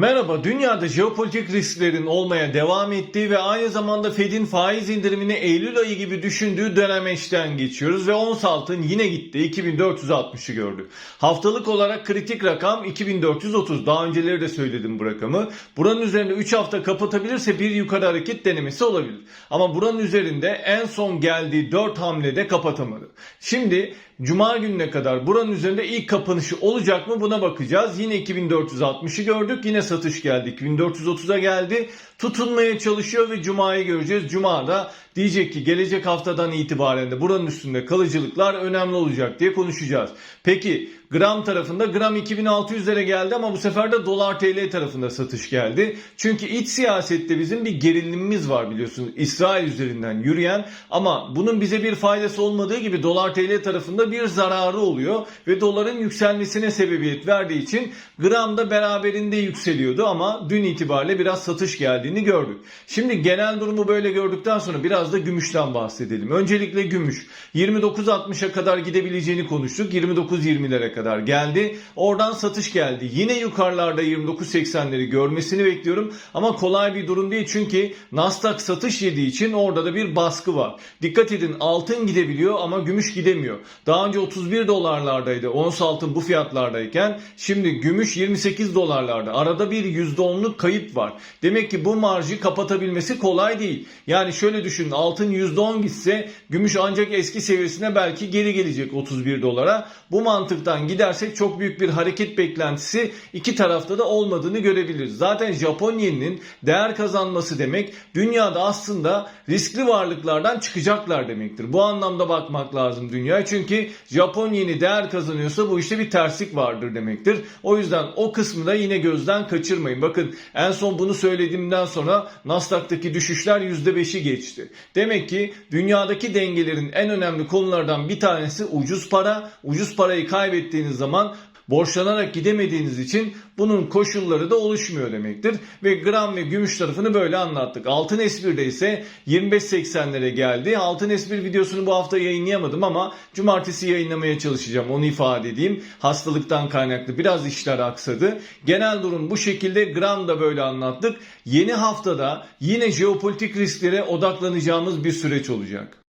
Merhaba, dünyada jeopolitik risklerin olmaya devam ettiği ve aynı zamanda Fed'in faiz indirimini Eylül ayı gibi düşündüğü dönemeçten geçiyoruz ve ons altın yine gitti. 2460'ı gördü. Haftalık olarak kritik rakam 2430. Daha önceleri de söyledim bu rakamı. Buranın üzerinde 3 hafta kapatabilirse bir yukarı hareket denemesi olabilir. Ama buranın üzerinde en son geldiği 4 hamlede kapatamadı. Şimdi Cuma gününe kadar buranın üzerinde ilk kapanışı olacak mı buna bakacağız. Yine 2460'ı gördük. Yine satış geldi. 2430'a geldi. Tutunmaya çalışıyor ve Cuma'yı göreceğiz. Cuma'da diyecek ki gelecek haftadan itibaren de buranın üstünde kalıcılıklar önemli olacak diye konuşacağız. Peki gram tarafında gram 2600'lere geldi ama bu sefer de dolar TL tarafında satış geldi. Çünkü iç siyasette bizim bir gerilimimiz var biliyorsunuz. İsrail üzerinden yürüyen ama bunun bize bir faydası olmadığı gibi dolar TL tarafında bir zararı oluyor ve doların yükselmesine sebebiyet verdiği için gram da beraberinde yükseliyordu ama dün itibariyle biraz satış geldiğini gördük. Şimdi genel durumu böyle gördükten sonra biraz da gümüşten bahsedelim. Öncelikle gümüş 29.60'a kadar gidebileceğini konuştuk. 29.20'lere kadar geldi. Oradan satış geldi. Yine yukarılarda 29.80'leri görmesini bekliyorum ama kolay bir durum değil çünkü Nasdaq satış yediği için orada da bir baskı var. Dikkat edin altın gidebiliyor ama gümüş gidemiyor. Daha önce 31 dolarlardaydı ons altın bu fiyatlardayken şimdi gümüş 28 dolarlarda. Arada bir %10'luk kayıp var. Demek ki bu marjı kapatabilmesi kolay değil. Yani şöyle düşünün altın %10 gitse gümüş ancak eski seviyesine belki geri gelecek 31 dolara. Bu mantıktan gidersek çok büyük bir hareket beklentisi iki tarafta da olmadığını görebiliriz. Zaten Japon yeninin değer kazanması demek dünyada aslında riskli varlıklardan çıkacaklar demektir. Bu anlamda bakmak lazım dünyaya. Çünkü Japon yeni değer kazanıyorsa bu işte bir terslik vardır demektir. O yüzden o kısmı da yine gözden kaçırmayın. Bakın en son bunu söylediğimden sonra Nasdaq'taki düşüşler %5'i geçti. Demek ki dünyadaki dengelerin en önemli konulardan bir tanesi ucuz para. Ucuz parayı kaybettiğiniz zaman borçlanarak gidemediğiniz için bunun koşulları da oluşmuyor demektir. Ve gram ve gümüş tarafını böyle anlattık. Altın S1'de ise 25.80'lere geldi. Altın S1 videosunu bu hafta yayınlayamadım ama cumartesi yayınlamaya çalışacağım onu ifade edeyim. Hastalıktan kaynaklı biraz işler aksadı. Genel durum bu şekilde gram da böyle anlattık. Yeni haftada yine jeopolitik risklere odaklanacağımız bir süreç olacak.